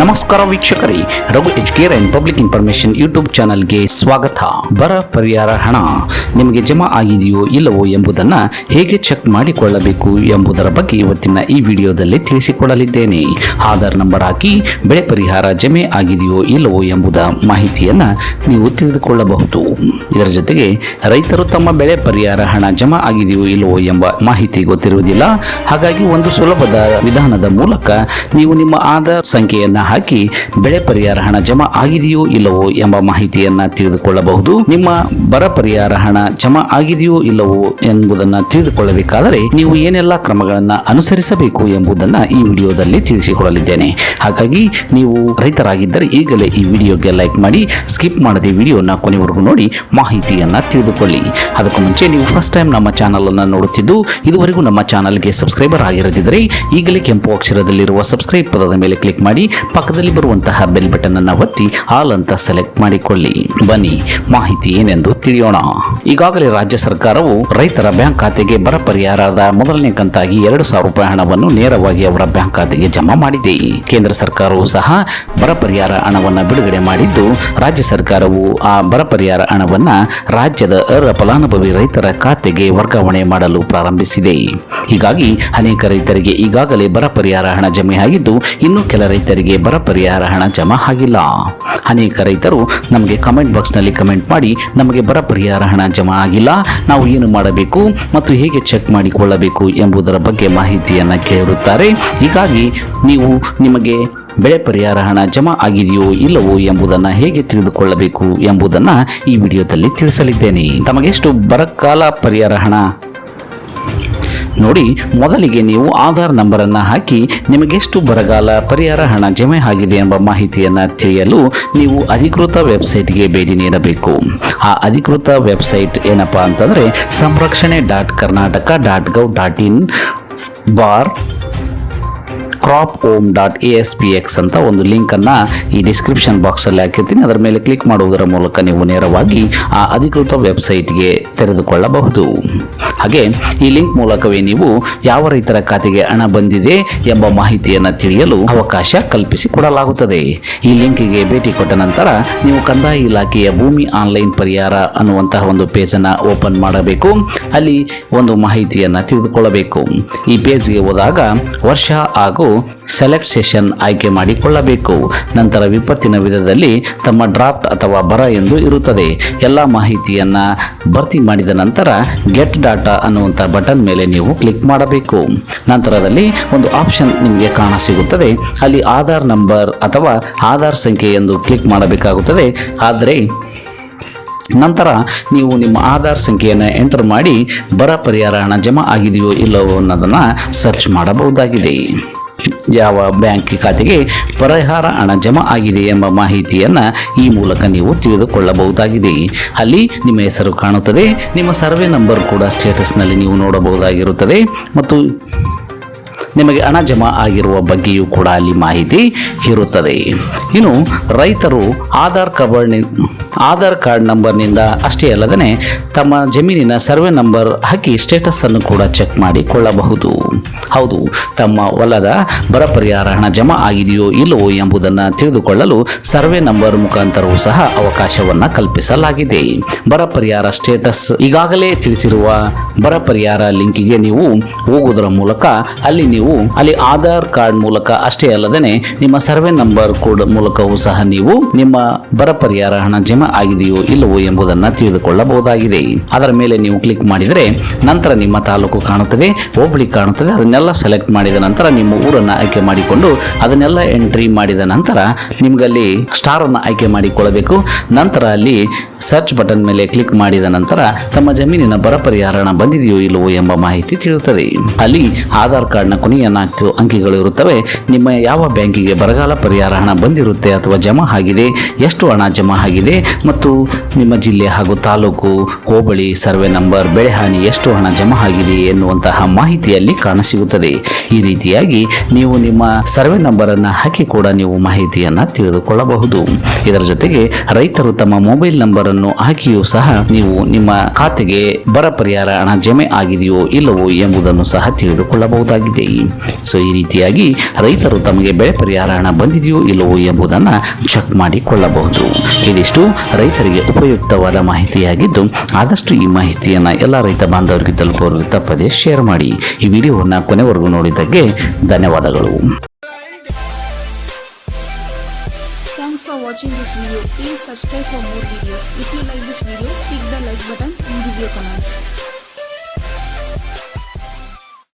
ನಮಸ್ಕಾರ ವೀಕ್ಷಕರೇ, Raghu educare and public information YouTube ಚಾನಲ್ಗೆ ಸ್ವಾಗತ. ಬರ ಪರಿಹಾರ ಹಣ, ನಿಮಗೆ ಜಮಾ ಆಗಿದೆಯೋ ಇಲ್ಲವೋ ಎಂಬುದನ್ನು ಹೇಗೆ ಚೆಕ್ ಮಾಡಿಕೊಳ್ಳಬೇಕು ಎಂಬುದರ ಬಗ್ಗೆ ಇವತ್ತಿನ ಈ ವಿಡಿಯೋದಲ್ಲಿ ತಿಳಿಸಿಕೊಡಲಿದ್ದೇನೆ ಆಧಾರ್ ನಂಬರ್ ಹಾಕಿ, ಬೆಳೆ ಪರಿಹಾರ ಜಮೆ ಆಗಿದೆಯೋ ಇಲ್ಲವೋ ಎಂಬುದ ಮಾಹಿತಿಯನ್ನು ನೀವು ತಿಳಿದುಕೊಳ್ಳಬಹುದು. ಇದರ ಜೊತೆಗೆ, ರೈತರು ತಮ್ಮ ಬೆಳೆ ಪರಿಹಾರ ಹಣ ಜಮಾ ಆಗಿದೆಯೋ ಇಲ್ಲವೋ ಎಂಬ ಮಾಹಿತಿ ಗೊತ್ತಿರುವುದಿಲ್ಲ. ಹಾಗಾಗಿ ಒಂದು ಸುಲಭದ ವಿಧಾನದ ಮೂಲಕ ನೀವು ನಿಮ್ಮ ಆಧಾರ್ ಸಂಖ್ಯೆಯನ್ನ ಹಾಕಿ ಬೆಳೆ ಪರಿಹಾರ ಹಣ ಜಮಾ ಆಗಿದೆಯೋ ಇಲ್ಲವೋ ಎಂಬ ಮಾಹಿತಿಯನ್ನ ತಿಳಿದುಕೊಳ್ಳಬಹುದು. ನಿಮ್ಮ ಬರ ಪರಿಹಾರ ಹಣ ಜಮಾ ಆಗಿದೆಯೋ ಇಲ್ಲವೋ ಎಂಬುದನ್ನು ತಿಳಿದುಕೊಳ್ಳಬೇಕಾದರೆ ನೀವು ಏನೆಲ್ಲ ಕ್ರಮಗಳನ್ನ ಅನುಸರಿಸಬೇಕು ಎಂಬುದನ್ನು ಈ ವಿಡಿಯೋದಲ್ಲಿ ತಿಳಿಸಿಕೊಡಲಿದ್ದೇನೆ. ಹಾಗಾಗಿ ನೀವು ರೈತರಾಗಿದ್ದರೆ ಈಗಲೇ ಈ ವಿಡಿಯೋಗೆ ಲೈಕ್ ಮಾಡಿ, ಸ್ಕಿಪ್ ಮಾಡದೆ ವಿಡಿಯೋನ ಕೊನೆವರೆಗೂ ನೋಡಿ ಮಾಹಿತಿಯನ್ನ ತಿಳಿದುಕೊಳ್ಳಿ. ಅದಕ್ಕೂ ಮುಂಚೆ ನೀವು ಫಸ್ಟ್ ಟೈಮ್ ನಮ್ಮ ಚಾನಲ್ ಅನ್ನು ನೋಡುತ್ತಿದ್ದು, ಇದುವರೆಗೂ ನಮ್ಮ ಚಾನಲ್ಗೆ ಸಬ್ಸ್ಕ್ರೈಬರ್ ಆಗಿರದಿದ್ದರೆ ಈಗಲೇ ಕೆಂಪು ಅಕ್ಷರದಲ್ಲಿರುವ ಸಬ್ಸ್ಕ್ರೈಬ್ ಪದದ ಮೇಲೆ ಕ್ಲಿಕ್ ಮಾಡಿ ಪಕ್ಕದಲ್ಲಿ ಬರುವಂತಹ ಬೆಲ್ ಬಟನ್ ಅನ್ನು ಒತ್ತಿ ಆಲ್ ಅಂತ ಸೆಲೆಕ್ಟ್ ಮಾಡಿಕೊಳ್ಳಿ. ಬನ್ನಿ, ಮಾಹಿತಿ ಏನೆಂದು ತಿಳಿಯೋಣ. ಈಗಾಗಲೇ ರಾಜ್ಯ ಸರ್ಕಾರವು ರೈತರ ಬ್ಯಾಂಕ್ ಖಾತೆಗೆ ಬರ ಪರಿಹಾರದ ಮೊದಲನೇ ಕಂತಾಗಿ ಎರಡು ಸಾವಿರ ರೂಪಾಯಿ ಹಣವನ್ನು ನೇರವಾಗಿ ಅವರ ಬ್ಯಾಂಕ್ ಖಾತೆಗೆ ಜಮಾ ಮಾಡಿದೆ. ಕೇಂದ್ರ ಸರ್ಕಾರವು ಸಹ ಬರ ಪರಿಹಾರ ಹಣವನ್ನು ಬಿಡುಗಡೆ ಮಾಡಿದ್ದು, ರಾಜ್ಯ ಸರ್ಕಾರವು ಆ ಬರ ಪರಿಹಾರ ಹಣವನ್ನು ರಾಜ್ಯದ ಅರ್ಹ ಫಲಾನುಭವಿ ರೈತರ ಖಾತೆಗೆ ವರ್ಗಾವಣೆ ಮಾಡಲು ಪ್ರಾರಂಭಿಸಿದೆ. ಹೀಗಾಗಿ ಅನೇಕ ರೈತರಿಗೆ ಈಗಾಗಲೇ ಬರ ಪರಿಹಾರ ಹಣ ಜಮೆಯಾಗಿದ್ದು ಇನ್ನೂ ಇನ್ನು ಕೆಲ ರೈತರಿಗೆ ಬರ ಪರಿಹಾರ ಹಣ ಜಮಾ ಆಗಿಲ್ಲ. ಅನೇಕ ರೈತರು ನಮಗೆ ಕಮೆಂಟ್ ಬಾಕ್ಸ್ನಲ್ಲಿ ಕಮೆಂಟ್ ಮಾಡಿ, ನಮಗೆ ಬರ ಪರಿಹಾರ ಹಣ ಜಮಾ ಆಗಿಲ್ಲ, ನಾವು ಏನು ಮಾಡಬೇಕು ಮತ್ತು ಹೇಗೆ ಚೆಕ್ ಮಾಡಿಕೊಳ್ಳಬೇಕು ಎಂಬುದರ ಬಗ್ಗೆ ಮಾಹಿತಿಯನ್ನು ಕೇಳಿರುತ್ತಾರೆ. ಹೀಗಾಗಿ ನೀವು ನಿಮಗೆ ಬೆಳೆ ಪರಿಹಾರ ಹಣ ಜಮಾ ಆಗಿದೆಯೋ ಇಲ್ಲವೋ ಎಂಬುದನ್ನು ಹೇಗೆ ತಿಳಿದುಕೊಳ್ಳಬೇಕು ಎಂಬುದನ್ನು ಈ ವಿಡಿಯೋದಲ್ಲಿ ತಿಳಿಸಲಿದ್ದೇನೆ. ತಮಗೆಷ್ಟು ಬರಕಾಲ ಪರಿಹಾರ ಹಣ ನೋಡಿ, ಮೊದಲಿಗೆ ನೀವು ಆಧಾರ್ ನಂಬರನ್ನು ಹಾಕಿ ನಿಮಗೆಷ್ಟು ಬರಗಾಲ ಪರಿಹಾರ ಹಣ ಜಮೆ ಆಗಿದೆ ಎಂಬ ಮಾಹಿತಿಯನ್ನು ತಿಳಿಯಲು ನೀವು ಅಧಿಕೃತ ವೆಬ್ಸೈಟ್ಗೆ ಭೇಟಿ ನೀಡಬೇಕು. ಆ ಅಧಿಕೃತ ವೆಬ್ಸೈಟ್ ಏನಪ್ಪಾ ಅಂತಂದರೆ Samrakshane dot Karnataka dot gov dot in bar crop om dot A S P X ಅಂತ ಒಂದು ಲಿಂಕನ್ನು ಈ ಡಿಸ್ಕ್ರಿಪ್ಷನ್ ಬಾಕ್ಸಲ್ಲಿ ಹಾಕಿರ್ತೀನಿ. ಅದರ ಮೇಲೆ ಕ್ಲಿಕ್ ಮಾಡುವುದರ ಮೂಲಕ ನೀವು ನೇರವಾಗಿ ಆ ಅಧಿಕೃತ ವೆಬ್ಸೈಟ್ಗೆ ತೆರೆದುಕೊಳ್ಳಬಹುದು. ಹಾಗೆ ಈ ಲಿಂಕ್ ಮೂಲಕವೇ ನೀವು ಯಾವ ರೈತರ ಖಾತೆಗೆ ಹಣ ಬಂದಿದೆ ಎಂಬ ಮಾಹಿತಿಯನ್ನು ತಿಳಿಯಲು ಅವಕಾಶ ಕಲ್ಪಿಸಿಕೊಡಲಾಗುತ್ತದೆ. ಈ ಲಿಂಕಿಗೆ ಭೇಟಿ ಕೊಟ್ಟ ನಂತರ ನೀವು ಕಂದಾಯ ಇಲಾಖೆಯ ಭೂಮಿ ಆನ್ಲೈನ್ ಪರಿಹಾರ ಅನ್ನುವಂತಹ ಒಂದು ಪೇಜನ್ನು ಓಪನ್ ಮಾಡಬೇಕು. ಅಲ್ಲಿ ಒಂದು ಮಾಹಿತಿಯನ್ನು ತಿಳಿದುಕೊಳ್ಳಬೇಕು. ಈ ಪೇಜ್ಗೆ ಹೋದಾಗ ವರ್ಷ ಹಾಗೂ ಸೆಲೆಕ್ಟ್ ಸೆಷನ್ ಆಯ್ಕೆ ಮಾಡಿಕೊಳ್ಳಬೇಕು. ನಂತರ ವಿಪತ್ತಿನ ವಿಧದಲ್ಲಿ ತಮ್ಮ ಡ್ರಾಫ್ಟ್ ಅಥವಾ ಬರ ಎಂದು ಇರುತ್ತದೆ. ಎಲ್ಲ ಮಾಹಿತಿಯನ್ನು ಭರ್ತಿ ಮಾಡಿದ ನಂತರ ಗೆಟ್ ಡಾಟಾ ಅನ್ನುವಂಥ ಬಟನ್ ಮೇಲೆ ನೀವು ಕ್ಲಿಕ್ ಮಾಡಬೇಕು. ನಂತರದಲ್ಲಿ ಒಂದು ಆಪ್ಷನ್ ನಿಮಗೆ ಕಾಣ ಸಿಗುತ್ತದೆ. ಅಲ್ಲಿ ಆಧಾರ್ ನಂಬರ್ ಅಥವಾ ಆಧಾರ್ ಸಂಖ್ಯೆ ಎಂದು ಕ್ಲಿಕ್ ಮಾಡಬೇಕಾಗುತ್ತದೆ. ಆದರೆ ನಂತರ ನೀವು ನಿಮ್ಮ ಆಧಾರ್ ಸಂಖ್ಯೆಯನ್ನು ಎಂಟರ್ ಮಾಡಿ ಬರ ಪರಿಹಾರ ಹಣ ಜಮಾ ಆಗಿದೆಯೋ ಇಲ್ಲವೋ ಅನ್ನೋದನ್ನು ಸರ್ಚ್ ಮಾಡಬಹುದಾಗಿದೆ. ಯಾವ ಬ್ಯಾಂಕ್ ಖಾತೆಗೆ ಪರಿಹಾರ ಹಣ ಜಮಾ ಆಗಿದೆ ಎಂಬ ಮಾಹಿತಿಯನ್ನು ಈ ಮೂಲಕ ನೀವು ತಿಳಿದುಕೊಳ್ಳಬಹುದಾಗಿದೆ. ಅಲ್ಲಿ ನಿಮ್ಮ ಹೆಸರು ಕಾಣುತ್ತದೆ, ನಿಮ್ಮ ಸರ್ವೆ ನಂಬರ್ ಕೂಡ ಸ್ಟೇಟಸ್ನಲ್ಲಿ ನೀವು ನೋಡಬಹುದಾಗಿರುತ್ತದೆ ಮತ್ತು ನಿಮಗೆ ಹಣ ಜಮಾ ಆಗಿರುವ ಬಗ್ಗೆಯೂ ಕೂಡ ಅಲ್ಲಿ ಮಾಹಿತಿ ಇರುತ್ತದೆ. ಇನ್ನು ರೈತರು ಆಧಾರ್ ಕಬರ್ ಆಧಾರ್ ಕಾರ್ಡ್ ನಂಬರ್ನಿಂದ ಅಷ್ಟೇ ಅಲ್ಲದೆ ತಮ್ಮ ಜಮೀನಿನ ಸರ್ವೆ ನಂಬರ್ ಹಾಕಿ ಸ್ಟೇಟಸ್ ಅನ್ನು ಕೂಡ ಚೆಕ್ ಮಾಡಿಕೊಳ್ಳಬಹುದು. ಹೌದು, ತಮ್ಮ ಹೊಲದ ಬರ ಪರಿಹಾರ ಹಣ ಜಮಾ ಆಗಿದೆಯೋ ಇಲ್ಲವೋ ಎಂಬುದನ್ನು ತಿಳಿದುಕೊಳ್ಳಲು ಸರ್ವೆ ನಂಬರ್ ಮುಖಾಂತರವೂ ಸಹ ಅವಕಾಶವನ್ನು ಕಲ್ಪಿಸಲಾಗಿದೆ. ಬರ ಪರಿಹಾರ ಸ್ಟೇಟಸ್ ಈಗಾಗಲೇ ತಿಳಿಸಿರುವ ಬರ ಪರಿಹಾರ ಲಿಂಕಿಗೆ ನೀವು ಹೋಗುವುದರ ಮೂಲಕ ಅಲ್ಲಿ ನೀವು ಅಲ್ಲಿ ಆಧಾರ್ ಕಾರ್ಡ್ ಮೂಲಕ ಅಷ್ಟೇ ಅಲ್ಲದೆ ನಿಮ್ಮ ಸರ್ವೆ ನಂಬರ್ ಕೋಡ್ ಮೂಲಕವೂ ಸಹ ನೀವು ನಿಮ್ಮ ಬರ ಪರಿಹಾರ ಹಣ ಜಮಾ ಆಗಿದೆಯೋ ಇಲ್ಲವೋ ಎಂಬುದನ್ನು ತಿಳಿದುಕೊಳ್ಳಬಹುದಾಗಿದೆ. ಅದರ ಮೇಲೆ ನೀವು ಕ್ಲಿಕ್ ಮಾಡಿದರೆ ನಂತರ ನಿಮ್ಮ ತಾಲೂಕು ಕಾಣುತ್ತದೆ, ಹೋಬಳಿ ಕಾಣುತ್ತದೆ, ಅದನ್ನೆಲ್ಲ ಸೆಲೆಕ್ಟ್ ಮಾಡಿದ ನಂತರ ನಿಮ್ಮ ಊರನ್ನು ಆಯ್ಕೆ ಮಾಡಿಕೊಂಡು ಅದನ್ನೆಲ್ಲ ಎಂಟ್ರಿ ಮಾಡಿದ ನಂತರ ನಿಮಗಲ್ಲಿ ಸ್ಟಾರ್ ಅನ್ನು ಆಯ್ಕೆ ಮಾಡಿಕೊಳ್ಳಬೇಕು. ನಂತರ ಅಲ್ಲಿ ಸರ್ಚ್ ಬಟನ್ ಮೇಲೆ ಕ್ಲಿಕ್ ಮಾಡಿದ ನಂತರ ತಮ್ಮ ಜಮೀನಿನ ಬರ ಪರಿಹಾರ ಬಂದಿದೆಯೋ ಇಲ್ಲವೋ ಎಂಬ ಮಾಹಿತಿ ತಿಳಿಯುತ್ತದೆ. ಅಲ್ಲಿ ಆಧಾರ್ ಕಾರ್ಡ್ನ ಕೊನೆಯ ನಾಲ್ಕು ಅಂಕಿಗಳು ಇರುತ್ತವೆ. ನಿಮ್ಮ ಯಾವ ಬ್ಯಾಂಕಿಗೆ ಬರಗಾಲ ಪರಿಹಾರ ಹಣ ಬಂದಿರುತ್ತೆ ಅಥವಾ ಜಮಾ ಆಗಿದೆ? ಎಷ್ಟು ಹಣ ಜಮಾ ಆಗಿದೆ? ಮತ್ತು ನಿಮ್ಮ ಜಿಲ್ಲೆ ಹಾಗೂ ತಾಲೂಕು ಹೋಬಳಿ ಸರ್ವೆ ನಂಬರ್ ಬೆಳೆಹಾನಿ ಎಷ್ಟು ಹಣ ಜಮಾ ಆಗಿದೆ ಎನ್ನುವಂತಹ ಮಾಹಿತಿಯಲ್ಲಿ ಕಾಣಸಿಗುತ್ತದೆ. ಈ ರೀತಿಯಾಗಿ ನೀವು ನಿಮ್ಮ ಸರ್ವೆ ನಂಬರನ್ನು ಹಾಕಿ ಕೂಡ ನೀವು ಮಾಹಿತಿಯನ್ನು ತಿಳಿದುಕೊಳ್ಳಬಹುದು. ಇದರ ಜೊತೆಗೆ ರೈತರು ತಮ್ಮ ಮೊಬೈಲ್ ನಂಬರನ್ನು ಹಾಕಿಯೂ ಸಹ ನೀವು ನಿಮ್ಮ ಖಾತೆಗೆ ಬರ ಪರಿಹಾರ ಹಣ ಜಮೆ ಆಗಿದೆಯೋ ಇಲ್ಲವೋ ಎಂಬುದನ್ನು ಸಹ ತಿಳಿದುಕೊಳ್ಳಬಹುದಾಗಿದೆ. ಸೊ ಈ ರೀತಿಯಾಗಿ ರೈತರು ತಮಗೆ ಬೆಳೆ ಪರಿಹಾರ ಹಣ ಬಂದಿದೆಯೋ ಇಲ್ಲವೋ ಎಂಬುದನ್ನು ಚೆಕ್ ಮಾಡಿಕೊಳ್ಳಬಹುದು ಇದಿಷ್ಟು ರೈತರಿಗೆ ಉಪಯುಕ್ತವಾದ ಮಾಹಿತಿಯಾಗಿದ್ದು ಆದಷ್ಟು ಈ ಮಾಹಿತಿಯನ್ನು ಎಲ್ಲ ರೈತ ಬಾಂಧವರಿಗೆ ತಲುಪುವವರಿಗೆ ತಪ್ಪದೆ ಶೇರ್ ಮಾಡಿ ಈ ವಿಡಿಯೋವನ್ನು ಕೊನೆವರೆಗೂ ನೋಡಿದ್ದಕ್ಕೆ ಧನ್ಯವಾದಗಳು Thanks for watching this video. Please subscribe for more videos. If you like this video, click the like buttons and give your comments.